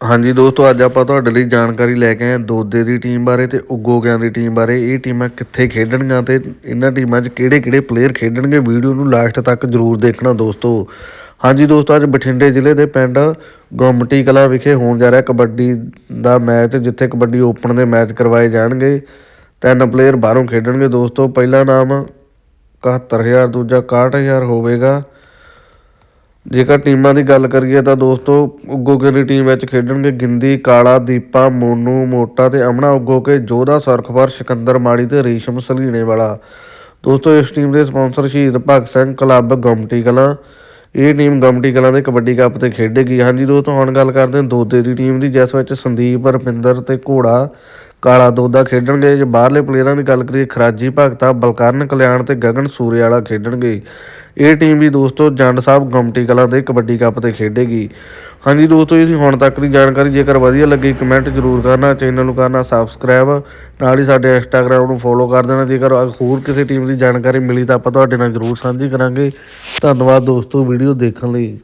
ਹਾਂਜੀ ਦੋਸਤੋ, ਅੱਜ ਆਪਾਂ ਤੁਹਾਡੇ ਲਈ ਜਾਣਕਾਰੀ ਲੈ ਕੇ ਆਏ ਹਾਂ ਦੋਦੇ ਦੀ ਟੀਮ ਬਾਰੇ ਤੇ ਉਗੋਗਿਆਂ ਦੀ ਟੀਮ ਬਾਰੇ। ਇਹ ਟੀਮਾਂ ਕਿੱਥੇ ਖੇਡਣਗੀਆਂ ਤੇ ਇਹਨਾਂ ਟੀਮਾਂ 'ਚ ਕਿਹੜੇ-ਕਿਹੜੇ ਪਲੇਅਰ ਖੇਡਣਗੇ? ਵੀਡੀਓ ਨੂੰ ਲਾਸਟ ਤੱਕ ਜ਼ਰੂਰ ਦੇਖਣਾ ਦੋਸਤੋ। ਹਾਂਜੀ ਦੋਸਤੋ, ਅੱਜ ਬਠਿੰਡੇ ਜ਼ਿਲ੍ਹੇ ਦੇ ਪਿੰਡ ਗੁੰਮਟੀ ਕਲਾ ਵਿਖੇ ਹੋਣ ਜਾ ਰਿਹਾ ਕਬੱਡੀ ਦਾ ਮੈਚ, ਜਿੱਥੇ ਕਬੱਡੀ ਓਪਨ ਦੇ ਮੈਚ ਕਰਵਾਏ ਜਾਣਗੇ। ਤਿੰਨ ਪਲੇਅਰ ਬਾਹਰੋਂ ਖੇਡਣਗੇ ਦੋਸਤੋ। ਪਹਿਲਾ ਨਾਮ 71000 ਦੂਜਾ 61000 ਹੋਵੇਗਾ। ਜੇਕਰ ਟੀਮਾਂ ਦੀ ਗੱਲ ਕਰੀਏ ਤਾਂ ਦੋਸਤੋ ਉਗੋਕੇ ਦੀ ਟੀਮ ਵਿੱਚ ਖੇਡਣਗੇ ਗਿੰਦੀ, ਕਾਲਾ, ਦੀਪਾ, ਮੋਨੂ, ਮੋਟਾ ਤੇ ਅਮਨਾ ਉਗੋਕੇ ਜੋਧਾ ਸੁਰਖਪੁਰ ਸਿਕੰਦਰ, ਮਾੜੀ ਤੇ ਰੇਸ਼ਮ ਸਲੀਣੇ ਵਾਲਾ। ਦੋਸਤੋ, ਇਸ ਟੀਮ ਦੇ ਸਪਾਂਸਰ ਸ਼ਹੀਦ ਭਗਤ ਸਿੰਘ ਕਲੱਬ ਗਮਟੀ ਕਲਾਂ। ਇਹ ਟੀਮ ਗਮਟੀ ਕਲਾਂ ਦੇ ਕਬੱਡੀ ਕੱਪ ਤੇ ਖੇਡੇਗੀ। ਹਾਂਜੀ ਦੋਸਤੋ, ਹੁਣ ਗੱਲ ਕਰਦੇ ਹਾਂ ਦੋਦੇ ਦੀ ਟੀਮ ਦੀ, ਜਿਸ ਵਿੱਚ ਸੰਦੀਪ, ਰਪਿੰਦਰ ਤੇ ਘੋੜਾ ਕਾਲਾ ਦੋਦਾ ਖੇਡਣਗੇ ਜੇ ਬਾਹਰਲੇ ਪਲੇਅਰਾਂ ਦੀ ਗੱਲ ਕਰੀਏ, ਖਰਾਜੀ ਭਗਤਾ, ਬਲਕਰਨ ਕਲਿਆਣ ਤੇ ਗਗਨ ਸੂਰੇ ਖੇਡਣਗੇ। ਇਹ ਟੀਮ ਵੀ ਦੋਸਤੋ ਜੰਡ ਸਾਹਿਬ ਗਮਟੀ ਕਲਾਂ ਦੇ ਕਬੱਡੀ ਕੱਪ ਤੇ ਖੇਡੇਗੀ। ਹਾਂਜੀ ਦੋਸਤੋ, ਇਹ ਸੀ ਹੁਣ ਤੱਕ ਦੀ ਜਾਣਕਾਰੀ, ਜੇਕਰ ਵਧੀਆ ਲੱਗੀ ਕਮੈਂਟ ਜ਼ਰੂਰ ਕਰਨਾ, ਚੈਨਲ ਨੂੰ ਕਰਨਾ ਸਬਸਕ੍ਰਾਈਬ ਨਾਲ ਹੀ ਸਾਡੇ ਇੰਸਟਾਗ੍ਰਾਮ ਨੂੰ ਫੋਲੋ ਕਰ ਦੇਣਾ, ਜੇਕਰ ਹੋਰ ਕਿਸੇ ਟੀਮ ਦੀ ਜਾਣਕਾਰੀ ਮਿਲੀ ਤਾਂ ਆਪਾਂ ਤੁਹਾਡੇ ਨਾਲ ਜ਼ਰੂਰ ਸਾਂਝੀ ਕਰਾਂਗੇ। ਧੰਨਵਾਦ ਦੋਸਤੋ ਵੀਡੀਓ ਦੇਖਣ ਲਈ।